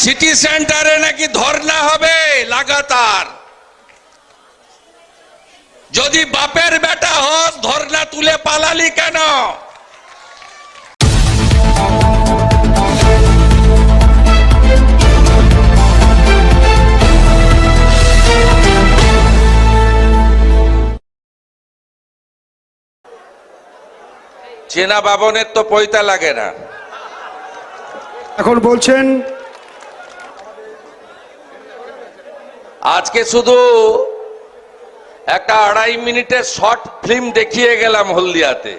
City সেন্টারে নাকি ধর্না হবে লাগাতার। যদি বাপের বেটা হস ধর্না তুলে পালালি কেন? চেনা বাবনের তো পয়তা লাগে না। এখন বলছেন আজকে শুধু একটা আড়াই মিনিটের শর্ট ফিল্ম দেখিয়ে গেলাম হলদিয়াতে।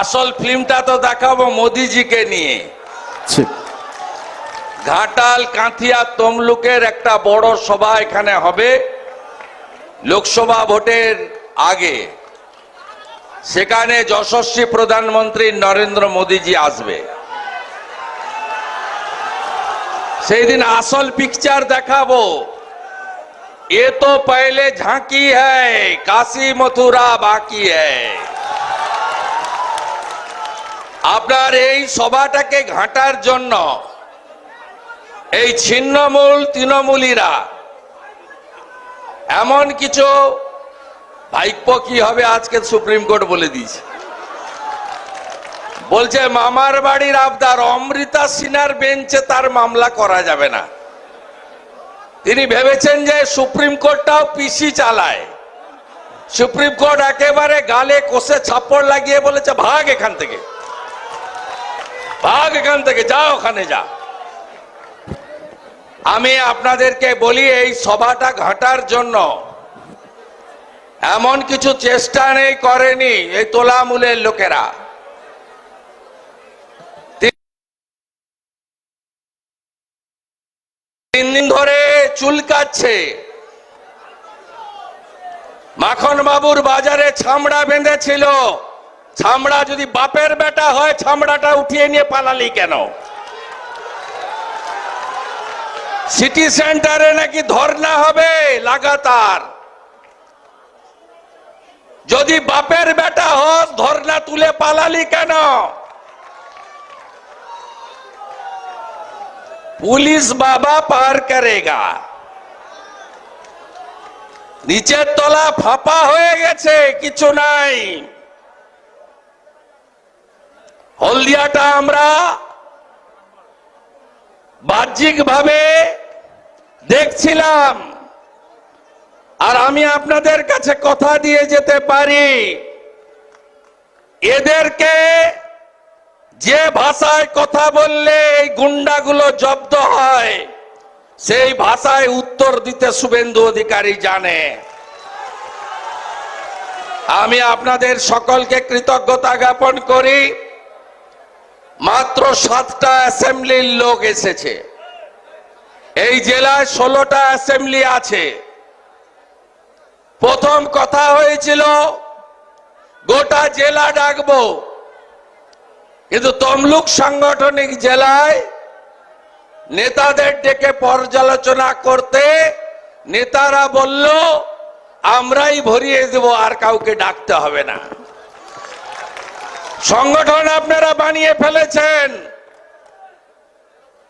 আসল ফিল্মটা তো দেখাবো মোদিজিকে নিয়ে। ঘাটাল কাঁথিয়া তমলুকের একটা বড় সভা এখানে হবে লোকসভা ভোটের আগে। সেখানে যশস্বী প্রধানমন্ত্রী নরেন্দ্র মোদীজি আসবে। সেই দিন আসল পিকচার দেখাবো। এ তো পহলে ঝাঁকি হ্যায়, কাশি মথুরা বাকি হ্যায়। আপনার এই সভাটাকে ঘাটার জন্য এই ছিন্নমূল তৃণমূলীরা, এমন কিছু ভাইপ্য কি হবে আজকে সুপ্রিম কোর্ট বলে দিয়েছে? বলছে, মামার বাড়ির আবদার অমৃতা সিনার বেঞ্চে তার মামলা করা যাবে না। তিনি ভেবেছেন যে সুপ্রিম কোর্টটাও পিসি চালায়। সুপ্রিম কোর্ট একেবারে গালে কষে ছাপ্পড় লাগিয়ে বলেছে, ভাগ এখান থেকে। ভাগ এখান থেকে, যা ওখানে যা। আমি আপনাদেরকে বলি, এই সভাটা ঘাটার জন্য। এমন কিছু চেষ্টা নেই করেনি এই তোলামূলের লোকেরা। তিন দিন ধরে চুলকাচ্ছে মাখন বাবুর বাজারে ছামড়া বেঁধেছিল। ছামড়া যদি বাপের বেটা হয়, ছামড়াটা উঠিয়ে নিয়ে পালালি কেন? সিটি সেন্টারে নাকি ধর্না হবে লাগাতার। যদি বাপের বেটা হস ধর্না তুলে পালালি কেন? পুলিশ বাবা পার করেগা। নিচের তলা ফাঁপা হয়ে গেছে, কিছু নাই। হলদিয়াটা আমরা বাহ্যিক ভাবে দেখছিলাম। আর আমি আপনাদের কাছে কথা দিয়ে যেতে পারি। এদেরকে যে ভাষায় কথা বললে এই গুন্ডাগুলো জব্দ হয়, সেই ভাষায় উত্তর দিতে শুভেন্দু অধিকারী জানে। আমি আপনাদের সকলকে কৃতজ্ঞতা জ্ঞাপন করি, মাত্র সাতটা অ্যাসেম্বলির লোক এসেছে। এই জেলায় ষোলোটা অ্যাসেম্বলি আছে। প্রথম কথা হয়েছিল, গোটা জেলা ডাকবো। কিন্তু তমলুক সাংগঠনিক জেলায় নেতাদের ডেকে পর্যালোচনা করতে নেতারা বলল, আমরাই ভরিয়ে দেব, আর কাউকে ডাকতে হবে না। সংগঠন আপনারা বানিয়ে ফেলেছেন।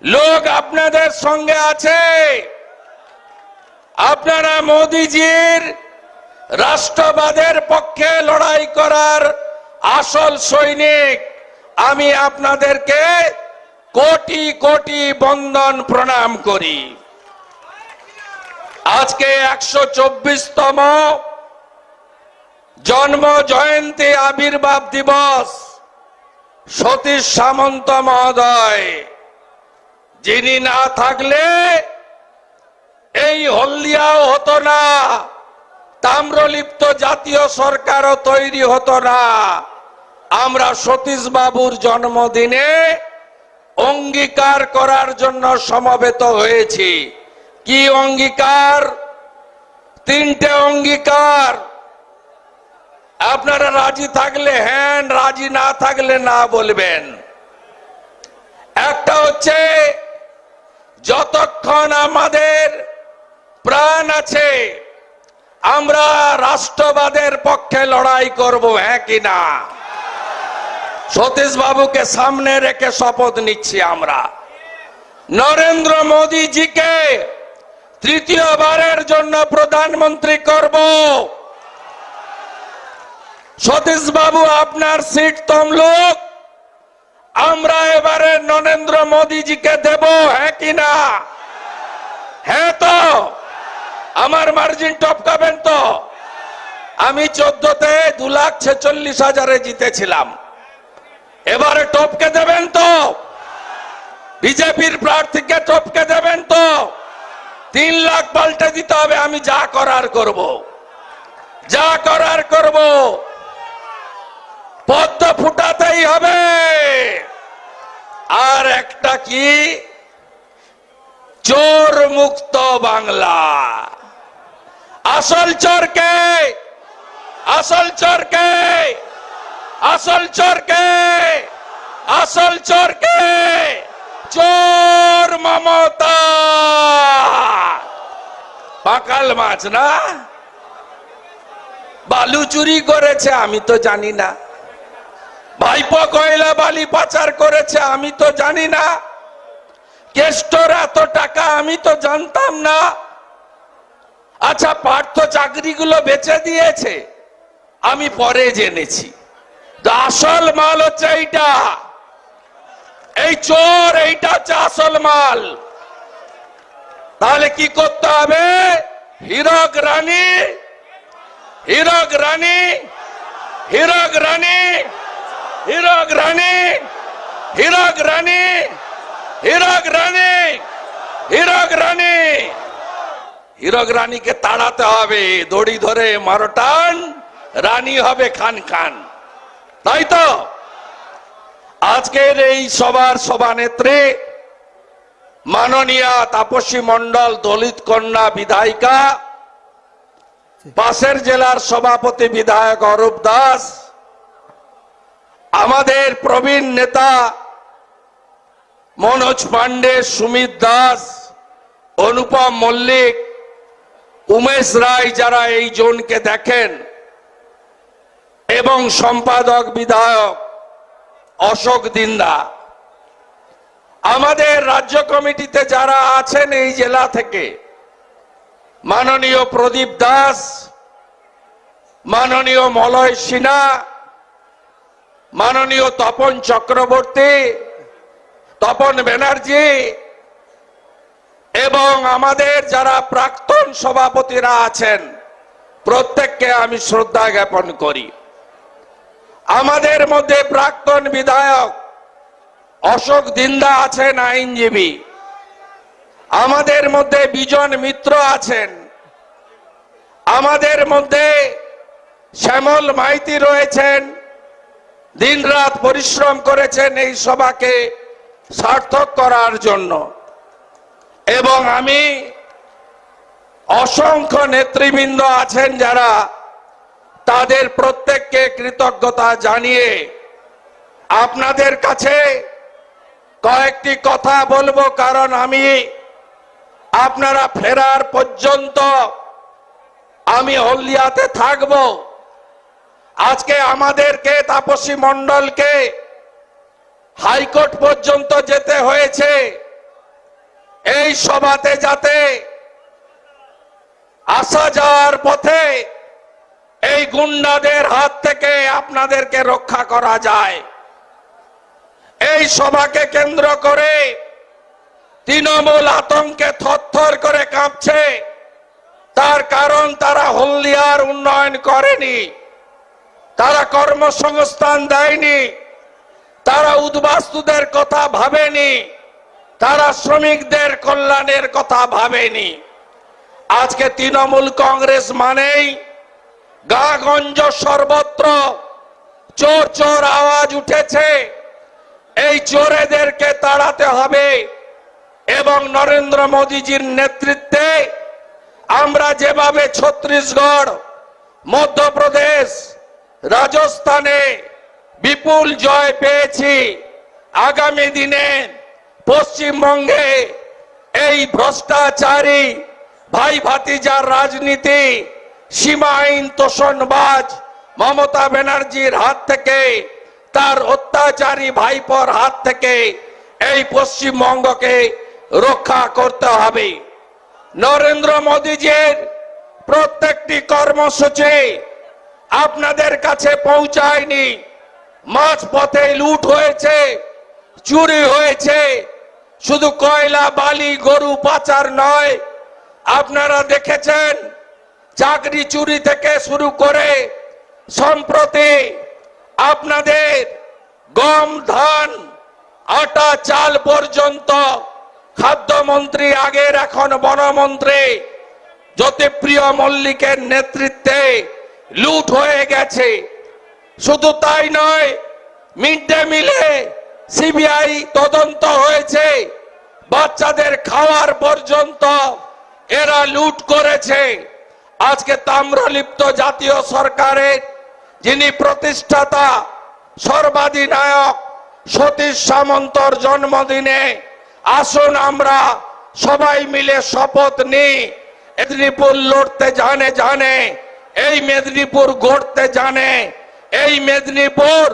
লোক আপনাদের সঙ্গে আছে। আপনারা মোদিজির রাষ্ট্রবাদের পক্ষে লড়াই করার আসল সৈনিক। আমি আপনাদেরকে কোটি কোটি বন্দন প্রণাম করি। আজকে একশো চব্বিশতম জন্ম জয়ন্তী আবির্ভাব দিবস। সতীশ সামন্ত মহোদয়, যিনি না থাকলে এই হলদিয়াও হতো না, তাম্রলিপ্ত জাতীয় সরকারও তৈরি হতো না। আমরা সতীশ বাবুর জন্মদিনে অঙ্গীকার করার জন্য সমবেত হয়েছি। কি অঙ্গীকার? তিনটে অঙ্গীকার। আপনারা রাজি থাকলে হ্যাঁ রাজি না থাকলে না বলবেন। একটা হচ্ছে, যতক্ষণ আমাদের প্রাণ আছে, আমরা রাষ্ট্রবাদের পক্ষে লড়াই করব হ্যাঁ কি না? সতীশ বাবুকে সামনে রেখে শপথ নিচ্ছি আমরা। নরেন্দ্র মোদীজিকে তৃতীয়বারের জন্য প্রধানমন্ত্রী করব। সতীশ বাবু, আপনার সিট তমলুক। আমরা এবারে নরেন্দ্র মোদীজিকে দেব হ্যাঁ কি না? হ্যাঁ তো? আমার মার্জিন টপকাবেন তো? আমি চোদ্দতে দু লাখ ছেচল্লিশ হাজারে জিতেছিলাম। এবারে টপকে দেবেন তো। বিজেপির প্রার্থীকে টপকে দেবেন তো। তিন লাখ পাল্টে দিতে হবে, আমি যা করার করব। যা করার করব। পদ্ম ফুটাতেই হবে। আর একটা কি? চোর মুক্ত বাংলা। আসল চোরকে আসল চোরকে। আসল চোরকে আসল চোরকে, চোর মমতা। পাকাল মাছ না? বালু চুরি করেছে, আমি তো জানি না। ভাইপো কয়লা বালি পাচার করেছে, আমি তো জানি না। কেষ্টর এত টাকা, আমি তো জানতাম না। আচ্ছা পার্থ চাকরিগুলো বেচে দিয়েছে, আমি পরে জেনেছি। আসল মাল হচ্ছে এইটা। এই চোর এইটা হচ্ছে আসল মাল। তাহলে কি করতে হবে? হীরক রানী হীরক রানী হীরক রানী হীরক রানী হীরক রানী হীরক রানী হীরক রানী। হীরক রানীকে তাড়াতে হবে। দড়ি ধরে মারটান রানী হবে খান খান। তাই তো? আজকের এই সবার সভানেত্রী মাননীয়া তাপসী মন্ডল দলিত কন্যা বিধায়িকা, পাশের জেলার সভাপতি বিধায়ক অরূপ দাস, আমাদের প্রবীণ নেতা মনোজ পান্ডে সুমিত দাস, অনুপম মল্লিক, উমেশ রায় যারা এই জোনকে দেখেন এবং সম্পাদক বিধায়ক অশোক দিন্দা। আমাদের রাজ্য কমিটিতে যারা আছেন এই জেলা থেকে, মাননীয় প্রদীপ দাস, মাননীয় মলয় সিনহা, মাননীয় তপন চক্রবর্তী, তপন ব্যানার্জি এবং আমাদের যারা প্রাক্তন সভাপতিরা আছেন, প্রত্যেককে আমি শ্রদ্ধা জ্ঞাপন করি। আমাদের মধ্যে প্রাক্তন বিধায়ক অশোক দিন্দা আছেন আইনজীবী। আমাদের মধ্যে বিজন মিত্র আছেন। আমাদের মধ্যে শ্যামল মাইতি রয়েছেন। দিনরাত পরিশ্রম করেছেন এই সভাকে সার্থক করার জন্য। এবং আমি অসংখ্য নেতৃবৃন্দ আছেন যারা তাদের প্রত্যেককে কৃতজ্ঞতা জানিয়ে আপনাদের কাছে কয়েকটি কথা বলব, কারণ আমি আপনারা ফেরার পর্যন্ত আমি হলদিয়াতে থাকব। আজকে আমাদেরকে, তাপসী মণ্ডলকে হাইকোর্ট পর্যন্ত যেতে হয়েছে। এই সভাতে যাতে আসা যাওয়ার পথে এই গুন্ডাদের হাত থেকে আপনাদেরকে রক্ষা করা যায়। এই সভাকে কেন্দ্র করে তৃণমূল আতঙ্কে থরথর করে কাঁপছে। তার কারণ তারা হলদিয়ার উন্নয়ন করেনি। তারা কর্মসংস্থান দেয়নি। তারা উদ্বাস্তুদের কথা ভাবেনি। তারা শ্রমিকদের কল্যাণের কথা ভাবেনি। আজকে তৃণমূল কংগ্রেস মানেই গাগঞ্জ সর্বত্র চোর চোর আওয়াজ উঠেছে। এই চোরেদেরকে তাড়াতে হবে এবং নরেন্দ্র মোদীজির নেতৃত্বে আমরা যেভাবে ছত্তিশগড়, মধ্যপ্রদেশ, রাজস্থানে বিপুল জয় পেয়েছি, আগামী দিনে পশ্চিমবঙ্গে এই ভ্রষ্টাচারী ভাই ভাতিজার রাজনীতি সীমা আইন তোষণবাজ মমতা ব্যানার্জির হাত থেকে, তার অত্যাচারী ভাইপোর হাত থেকে এই পশ্চিমবঙ্গকে রক্ষা করতে হবে। নরেন্দ্র মোদীজির প্রত্যেকটি কর্মসূচি আপনাদের কাছে পৌঁছায়নি। মাঝ পথে লুট হয়েছে, চুরি হয়েছে। শুধু কয়লা, বালি, গরু, পাচার নয়, আপনারা দেখেছেন চাকরি চুরি থেকে শুরু করে সম্প্রতি আপনাদের গম, ধান, আটা, চাল পর্যন্ত খাদ্যমন্ত্রী, আগের এখন বনমন্ত্রী জ্যোতিপ্রিয় মল্লিকের নেতৃত্বে লুট হয়ে গেছে। শুধু তাই নয়, মিড ডে মিলে সিবিআই তদন্ত হয়েছে। বাচ্চাদের খাওয়ার পর্যন্ত এরা লুট করেছে। আজকে তাম্রলিপ্ত জাতীয় সরকারের যিনি প্রতিষ্ঠাতা, সর্বাধিনায়ক সতীশ সামন্তর জন্মদিনে আসুন আমরা সবাই মিলে শপথ নিই, মেদিনীপুর লড়তে জানে জানে, এই মেদিনীপুর গড়তে জানে, এই মেদিনীপুর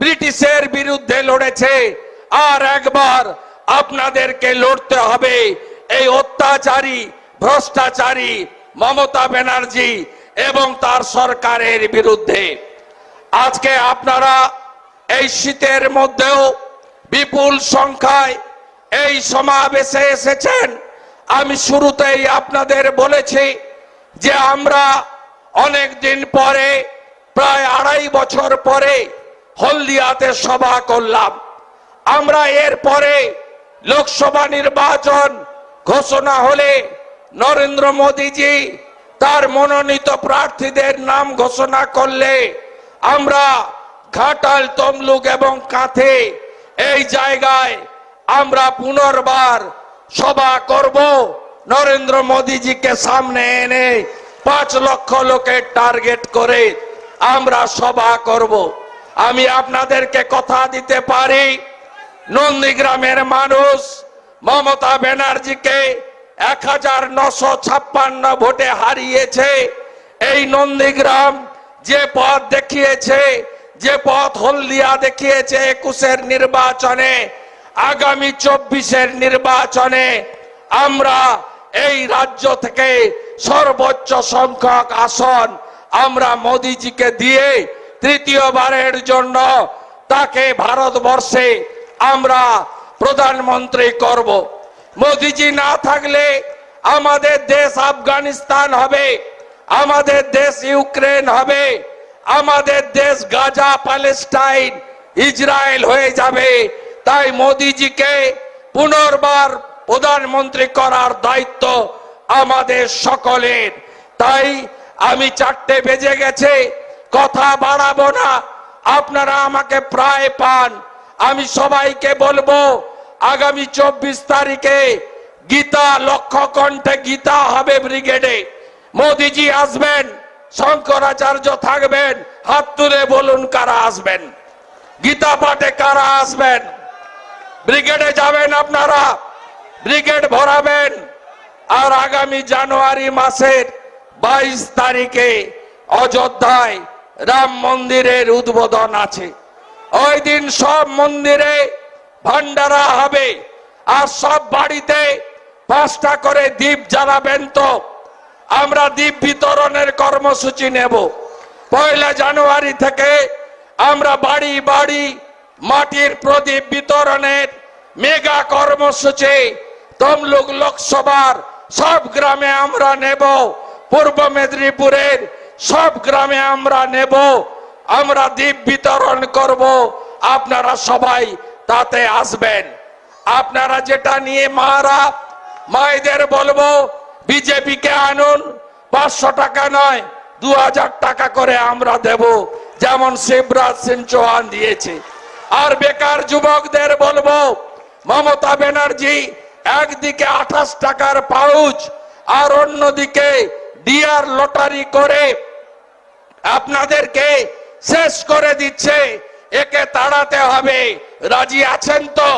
ব্রিটিশের বিরুদ্ধে লড়েছে, আর একবার আপনাদেরকে লড়তে হবে, এই অত্যাচারী, ভ্রষ্টাচারী মমতা ব্যানার্জি এবং তার সরকারের বিরুদ্ধে। আজকে আপনারা এই শীতের মধ্যেও বিপুল সংখ্যায় এই সমাবেশে এসেছেন। আমি শুরুতেই আপনাদের বলেছি যে আমরা অনেক দিন পরে, প্রায় আড়াই বছর পরে হলদিয়াতে সভা করলাম। আমরা এর পরে লোকসভা নির্বাচন ঘোষণা হলে নরেন্দ্র মোদীজি, তার মনোনীত প্রার্থীদের নাম ঘোষণা করলে আমরা ঘাটাল, তমলুক এবং কাঁথে এই জায়গায় আমরা পুনর্বার সভা করব। নরেন্দ্র মোদীজিকে সামনে এনে পাঁচ লক্ষ লোকের টার্গেট করে আমরা সভা করব। আমি আপনাদেরকে কথা দিতে পারি, নন্দীগ্রামের মানুষ মমতা ব্যানার্জিকে এক হাজার নশো ছাপ্পান্ন ভোটে হারিয়েছে এই নন্দীগ্রাম। যে পথ দেখিয়েছে, যে পথ হলদিয়া দেখিয়েছে একুশের নির্বাচনে, আগামী চব্বিশের নির্বাচনে আমরা এই রাজ্য থেকে সর্বোচ্চ সংখ্যক আসন আমরা মোদিজিকে দিয়ে তৃতীয়বারের জন্য তাকে ভারতবর্ষে আমরা প্রধানমন্ত্রী করব। মোদিজি না থাকলে আমাদের দেশ আফগানিস্তান হবে, আমাদের দেশ ইউক্রেন হবে, আমাদের দেশ গাজা প্যালেস্টাইন ইসরায়েল হয়ে যাবে। তাই মোদিজিকে পুনর্বার প্রধানমন্ত্রী করার দায়িত্ব আমাদের সকলের। তাই আমি চারটে বেজে গেছে, কথা বাড়াবো না, আপনারা আমাকে প্রায় পান। আমি সবাইকে বলব আগামী চব্বিশ তারিখে গীতা লক্ষ্য কণ্ঠে গীতা হবে ব্রিগেডে। মোদিজি আসবেন, শঙ্করাচার্য থাকবেন, হাত তুলে বলুন কারা আসবেন। গীতা পাঠে কারা আসবেন? ব্রিগেডে যাবেন আপনারা, ব্রিগেড ভরাবেন। আর আগামী জানুয়ারি মাসের বাইশ তারিখে অযোধ্যায় রাম মন্দিরের উদ্বোধন আছে। ওই দিন সব মন্দিরে ভান্ডারা হবে। আর সব বাড়িতে পাঁচটা করে দ্বীপ জ্বালাবেন তো। আমরা দ্বীপ বিতরণের কর্মসূচি নেব। পয়লা জানুয়ারি থেকে আমরা বাড়ি বাড়ি মাটির প্রদীপ বিতরণের মেগা কর্মসূচি তমলুক লোকসভার সব গ্রামে আমরা নেব। পূর্ব মেদিনীপুরের সব গ্রামে আমরা নেব। আমরা দ্বীপ বিতরণ করব। আপনারা সবাই তাতে আসবেন। আপনারা যেটা নিয়ে মারা, মায়েদের বলব, বিজেপিকে আনুন, পাঁচশো টাকা নয়, দু টাকা করে আমরা দেব। যেমন শিবরাজ সিং চৌহান দিয়েছে। আর বেকার যুবকদের বলব, মমতা ব্যানার্জি একদিকে আঠাশ টাকার পাউচ, আর অন্যদিকে ডিয়ার লটারি করে আপনাদেরকে শেষ করে দিচ্ছে। একে তাড়াতে হবে। রাজি আছেন তো?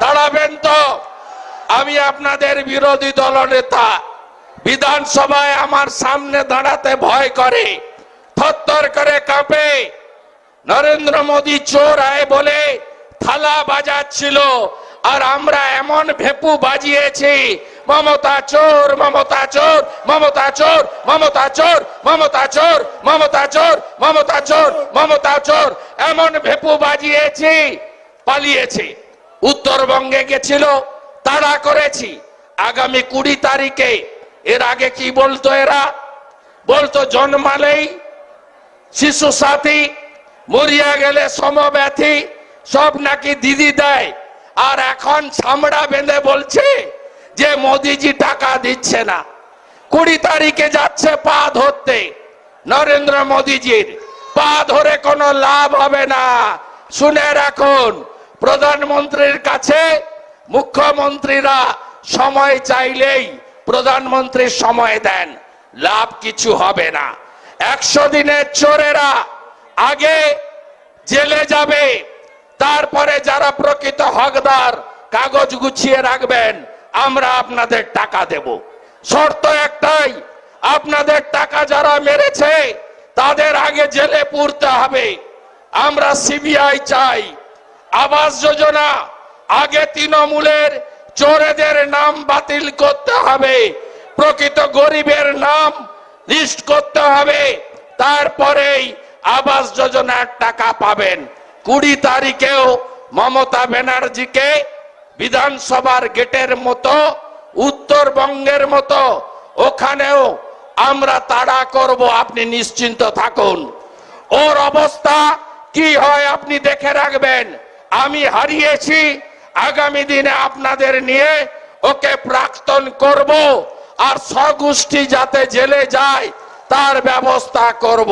তাড়াবেন তো? আমি আপনাদের বিরোধী দলনেতা। বিধানসভায় আমার সামনে দাঁড়াতে ভয় করে, থরথর করে কাঁপে। নরেন্দ্র মোদী চোর আয় বলে থালা বাজাচ্ছিল। আর আমরা এমন ভেপু বাজিয়েছি, মমতা চোর মমতা চোর মমতা চোর মমতা চোর মমতা চোর মমতা চোর মমতা চোর মমতা চোর, এমন ভেপু বাজিয়েছি, পালিয়েছে। উত্তরবঙ্গে গেছিল, তাড়া করেছি। আগামী কুড়ি তারিখে, এর আগে কি বলতো এরা? বলতো জন্মালেই শিশু সাথী, মরিয়া গেলে সমব্যথী, সব নাকি দিদি দেয়। আর এখন ছামড়া বেঁধে বলছে যে মোদিজি টাকা দিচ্ছে না। কুড়ি তারিখে যাচ্ছে পা ধরতে। নরেন্দ্র মোদিজির পা ধরে কোনো লাভ হবে না। শুনে রাখুন, প্রধানমন্ত্রীর কাছে মুখ্যমন্ত্রীরা সময় চাইলেই প্রধানমন্ত্রীর সময় দেন, লাভ কিছু হবে না। একশো দিনের চোরেরা আগে জেলে যাবে, তারপরে যারা প্রকৃত হকদার কাগজ গুছিয়ে রাখবেন, আমরা আপনাদের টাকা দেব। শর্ত একটাই, আপনাদের টাকা যারা মেরেছে, তাদের আগে জেলে পুরতে হবে। আমরা সিবিআই চাই। আবাস যোজনা, আগে তৃণমূলের চোরেদের নাম বাতিল করতে হবে। প্রকৃত গরিবের নাম লিস্ট করতে হবে। তারপরেই আবাস যোজনার টাকা পাবেন। কুড়ি তারিখেও মমতা ব্যানার্জিকে বিধানসভার গেটের মতো, উত্তরবঙ্গের মতো, ওখানেও আমরা তাড়া করব, আপনি নিশ্চিন্ত থাকুন। ওর অবস্থা কি হয় আপনি দেখে রাখবেন। আমি হারিয়েছি, আগামী দিনে আপনাদের নিয়ে ওকে প্রাক্তন করব আর সগোষ্ঠী যাতে জেলে যায়, তার ব্যবস্থা করব।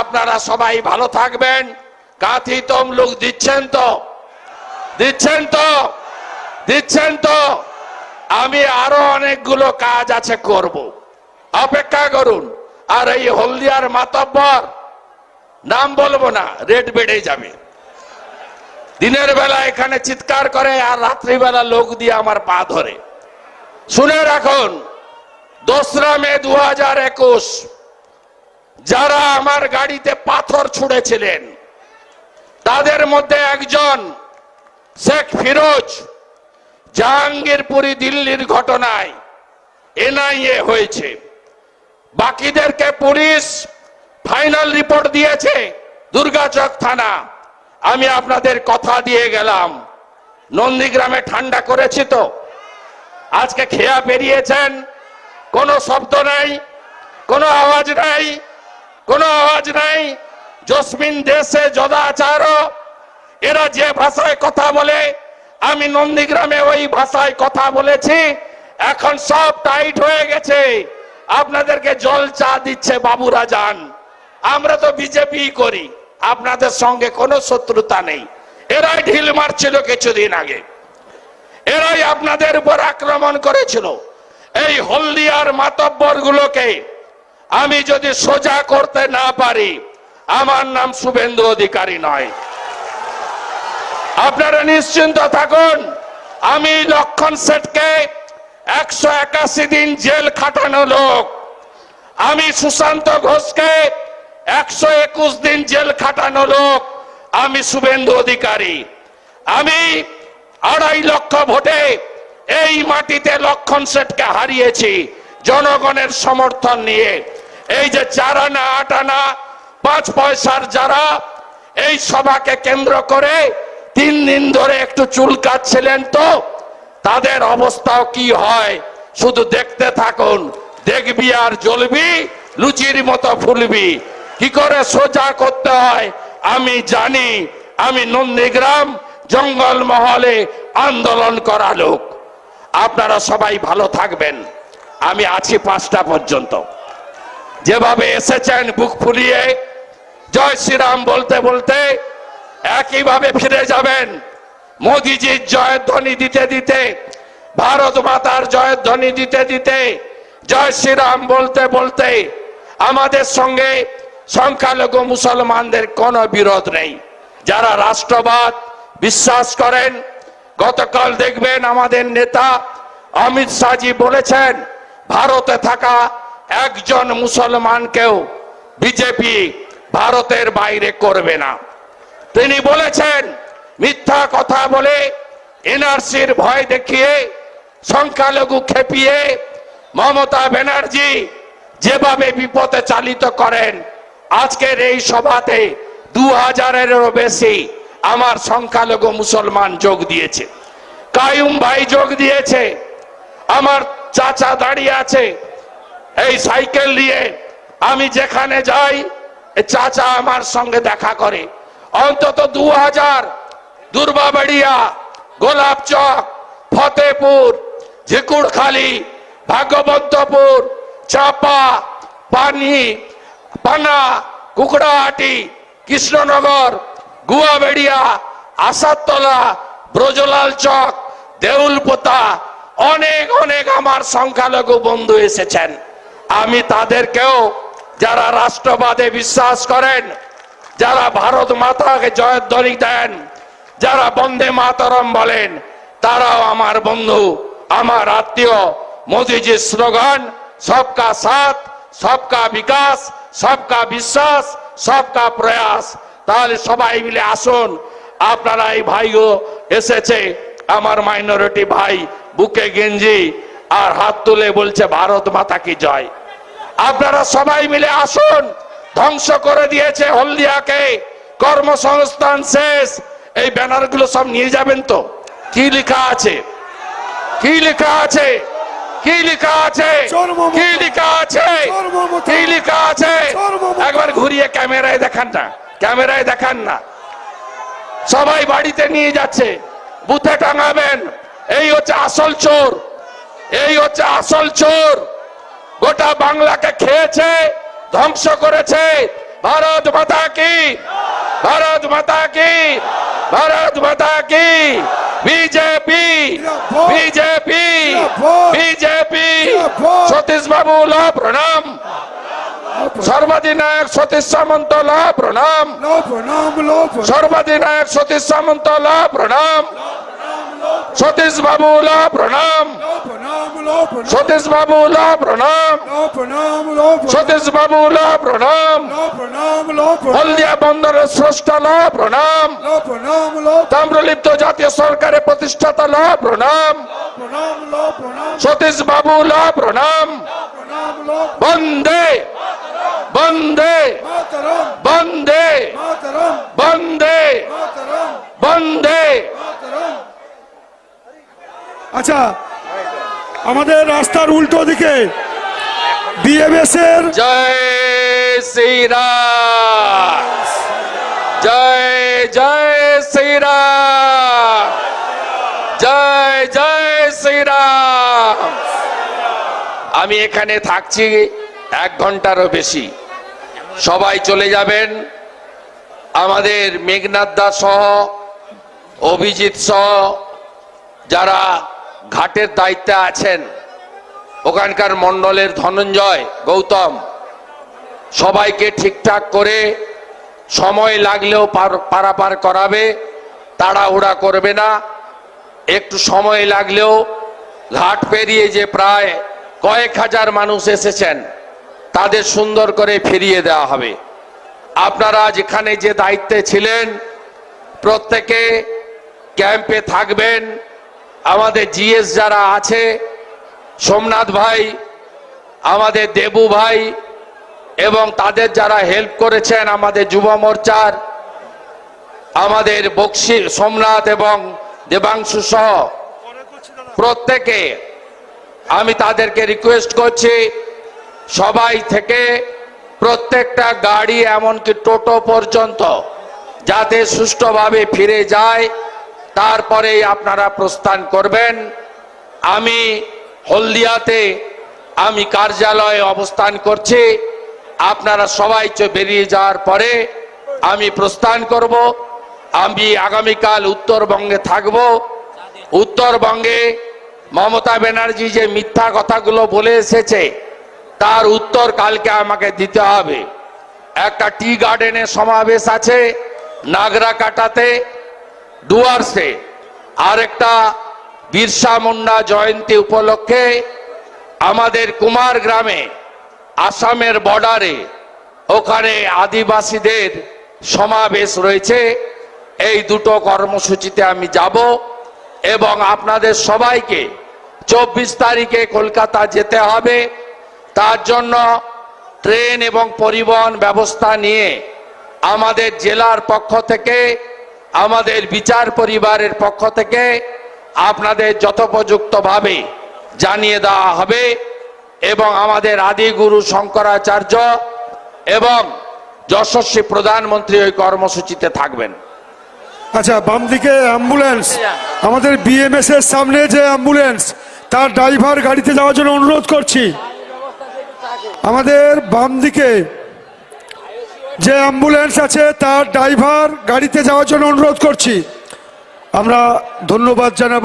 আপনারা সবাই ভালো থাকবেন। কাঁথি তমলুক দিচ্ছেন তো? দিচ্ছেন তো? দিচ্ছেন তো? আমি আরও অনেকগুলো কাজ আছে করব। অপেক্ষা করুন। আর এই হলদিয়ার মাতব্বর, নাম বলব না, রেট বেড়ে যাবে। দিনের বেলা এখানে চিৎকার করে আর রাত্রিবেলা লোক দিয়ে আমার পা ধরে। শুনে রাখুন, দোসরা মে দু হাজার একুশ, যারা আমার গাড়িতে পাথর ছুঁড়েছিলেন, তাদের মধ্যে একজন শেখ ফিরোজ জাহাঙ্গীরপুরি দিল্লির ঘটনায় এনআইএ হয়েছে। বাকিদেরকে পুলিশ ফাইনাল রিপোর্ট দিয়েছে দুর্গাচক থানা। আমি আপনাদের কথা দিয়ে গেলাম। নন্দীগ্রামে ঠান্ডা করেছি তো। আজকে খেয়া বেরিয়েছেন। কোনো শব্দ নাই, কোনো আওয়াজ নাই, কোনো আওয়াজ নাই। জসমিন দেশে যদাচার এরা যে ভাষায় কথা বলে আমি নন্দীগ্রামে ওই ভাষায় কথা বলেছি, এখন সব টাইট হয়ে গেছে। আপনাদেরকে জল চা দিচ্ছে বাবুরা যান। আমরা তো বিজেপি করি, আপনাদের সঙ্গে কোনো শত্রুতা নেই। এরাই ঢিল মারছিল কিছুদিন আগে। এরাই আপনাদের উপর আক্রমণ করেছিল। এই হলদিয়ার মাতব্বর গুলোকে আমি যদি সোজা করতে না পারি, আমার নাম শুভেন্দু অধিকারী নয়। আপনারা নিশ্চিন্ত থাকুন, আমি লক্ষণ সেটকে একশো একাশি দিন জেল খাটানো লোক। আমি সুশান্ত ঘোষকে একশো একুশ দিন জেল খাটানো লোক, আমি শুভেন্দু অধিকারী। আমি আড়াই লক্ষ ভোটে এই মাটিতে লক্ষণ সেটকে হারিয়েছি জনগণের সমর্থন নিয়ে। এই যে চার আনা আট আনা পাঁচ পয়সার যারা এই সভাকে কেন্দ্র করে তিন দিন ধরে একটু চুলকাচ্ছিলেন তো, তাদের অবস্থাও কি হয়? শুধু দেখতে থাকুন, দেখবি আর জ্বলবি, লুচির মতো ফুলবি। কি করে সোজা করতে হয়? আমি জানি, আমি নন্দীগ্রাম জঙ্গল মহলে আন্দোলন করা লোক। আপনারা সবাই ভালো থাকবেন। আমি আছি পাঁচটা পর্যন্ত। যেভাবে এসেছেন বুক ফুলিয়ে, জয় শ্রীরাম বলতে বলতে একইভাবে ফিরে যাবেন। মোদিজির জয়ধ্বনি দিতে দিতে, ভারত মাতার জয়ধ্বনি দিতে দিতে, জয় শ্রীরাম বলতে বলতে আমাদের সঙ্গে সংখ্যালঘু মুসলমানদের কোনো বিরোধ নেই। যারা রাষ্ট্রবাদ বিশ্বাস করেন, গতকাল দেখবেন আমাদের নেতা অমিত শাহজি বলেছেন, ভারতে থাকা একজন মুসলমানকেও বিজেপি ভারতের বাইরে করবে না। তিনি বলেছেন, মিথ্যা কথা বলে এনআরসির ভয় দেখিয়ে, সংখ্যালঘু খেপিয়ে মমতা ব্যানার্জি যেভাবে বিপদে চালিত করেন, আজকের এই সভাতে দু হাজারেরও বেশি আমার সংখ্যালঘু মুসলমান যোগ দিয়েছে। কায়ুম ভাই যোগ দিয়েছে, আমার চাচা দাঁড়িয়ে আছে, এই সাইকেল নিয়ে আমি যেখানে যাই চাচা আমার সঙ্গে দেখা করে। অন্তত দু হাজার দুর্বাবাড়িয়া গোলাপচক ফতেপুর ঝিকুড়খালি ভাগ্যবন্তপুর, চাপা, পানি, পানা, কুকড়াহাটি, কৃষ্ণনগর, গুয়াবেড়িয়া আসাদতলা ব্রজলাল চক, দেউলপোতা, অনেক অনেক আমার সংখ্যালঘু বন্ধু এসেছেন। আমি তাদেরকেও যারা রাষ্ট্রবাদে বিশ্বাস করেন যারা ভারত মাতাকে জয়ধ্বনি দেন, যারা বন্দে মাতরম বলেন, তারাও আমার বন্ধু, আমার আত্মীয়। মোদিজির স্লোগান, সবকা সাথ, সবকা বিকাশ, সবকা বিশ্বাস, সবকা প্রয়াস। তাহলে সবাই মিলে আসুন। আপনারা এই ভাইও এসেছে, আমার মাইনরিটি ভাই, বুকে গেঞ্জি, আর হাত তুলে বলছে, ভারত মাতা কি জয়? আপনারা সবাই মিলে আসুন। ধ্বংস করে দিয়েছে হলদিয়াকে। কর্মসংস্থান শেষ। এই ব্যানারগুলো সব নিয়ে যাবেন তো। কি লেখা আছে? কি লেখা আছে? কি লেখা আছে। কি লেখা আছে। কি লেখা আছে? একবার ঘুরিয়ে ক্যামেরায় দেখান না। ক্যামেরায় দেখান না। সবাই বাড়িতে নিয়ে যাচ্ছে। বুথে টাঙাবেন। এই হচ্ছে আসল চোর। এই হচ্ছে আসল চোর। গোটা বাংলাকে খেয়েছে। ধ্বংস করেছে। ভারত মাতা কি? ভারত মাতা কি? ভারত মাতা কি? বিজেপি। বিজেপি। বিজেপি। সতীশ বাবু ল প্রণাম। সর্বাধিনায়ক সতীশ সামন্ত ল প্রণাম। সর্বাধিনায়ক সতীশ সামন্ত ল প্রণাম। সতীশ বাবু ল প্রণাম। সতীশ বাবু ল প্রণাম সতীশ বাবু ল প্রণাম হলদিয়া বন্দরের স্রষ্টা ল প্রণাম তাম্রলিপ্ত জাতীয় সরকারের প্রতিষ্ঠাতা ল প্রণাম সতীশ বাবু ল প্রণাম বন্দে বন্দে বন্দে বন্দে বন্দে আচ্ছা আমাদের রাস্তার উল্টো দিকে। বিএমএস এর জয় শ্রীরাম জয় জয় শ্রীরাম জয় জয় শ্রীরাম আমি এখানে থাকছি এক ঘন্টারও বেশি। সবাই চলে যাবেন। আমাদের মেঘনাথ দাস সহ, অভিজিৎ সহ, যারা ঘাটের দায়িত্বে আছেন ওখানকার মন্ডলের ধনঞ্জয় গৌতম। সবাইকে ঠিকঠাক করে সময় লাগলেও পার- পারাপার করাবে, তাড়াহুড়া করবে না। একটু সময় লাগলেও ঘাট পেরিয়ে যে প্রায় কয়েক হাজার মানুষ এসেছেন, তাদের সুন্দর করে ফিরিয়ে দেওয়া হবে। আপনারা যেখানে যে দায়িত্বে ছিলেন, প্রত্যেকে ক্যাম্পে থাকবেন আমাদের জিএস যারা আছে, সোমনাথ ভাই, আমাদের দেবু ভাই, এবং তাদের যারা হেল্প করেছেন আমাদের যুব মোর্চার, আমাদের বক্সি সোমনাথ এবং দেবাংশু সহ প্রত্যেকে আমি তাদেরকে রিকোয়েস্ট করছি, সবাই থেকে প্রত্যেকটা গাড়ি এমনকি টোটো পর্যন্ত যাতে সুষ্ঠুভাবে ফিরে যায়। তারপরেই আপনারা প্রস্থান করবেন। আমি হলদিয়াতে, আমি কার্যালয়ে অবস্থান করছি। আপনারা সবাই বেরিয়ে যাওয়ার পরে আমি প্রস্থান করব। আমি আগামীকাল উত্তরবঙ্গে থাকব। উত্তরবঙ্গে মমতা ব্যানার্জি যে মিথ্যা কথাগুলো বলে এসেছে, তার উত্তর কালকে আমাকে দিতে হবে। একটা টি গার্ডেনে সমাবেশ আছে, নাগরাকাটাতে। ডুয়ার্সে আরেকটা বিরসা মুন্ডা জয়ন্তী উপলক্ষে আমাদের কুমার গ্রামে, আসামের বর্ডারে ওখানে আদিবাসীদের সমাবেশ রয়েছে। এই দুটো কর্মসূচিতে আমি যাব এবং আপনাদের সবাইকে চব্বিশ তারিখে কলকাতা যেতে হবে। তার জন্য ট্রেন এবং পরিবহন ব্যবস্থা নিয়ে আমাদের জেলার পক্ষ থেকে আমাদের বিচার পরিবারের পক্ষ থেকে আপনাদের যথোপযুক্তভাবে জানিয়ে দেওয়া হবে এবং আমাদের আদিগুরু শঙ্করাচার্য এবং যশস্বী প্রধানমন্ত্রী ওই কর্মসূচিতে থাকবেন। আচ্ছা বাম দিকে অ্যাম্বুলেন্স। আমাদের বিএমএস এর সামনে যে অ্যাম্বুলেন্স, তার ড্রাইভার গাড়িতে যাওয়ার জন্য অনুরোধ করছি। আমাদের বাম দিকে যে অ্যাম্বুলেন্স আছে তার ড্রাইভার গাড়িতে যাওয়ার জন্য অনুরোধ করছি। আমরা ধন্যবাদ জানাব।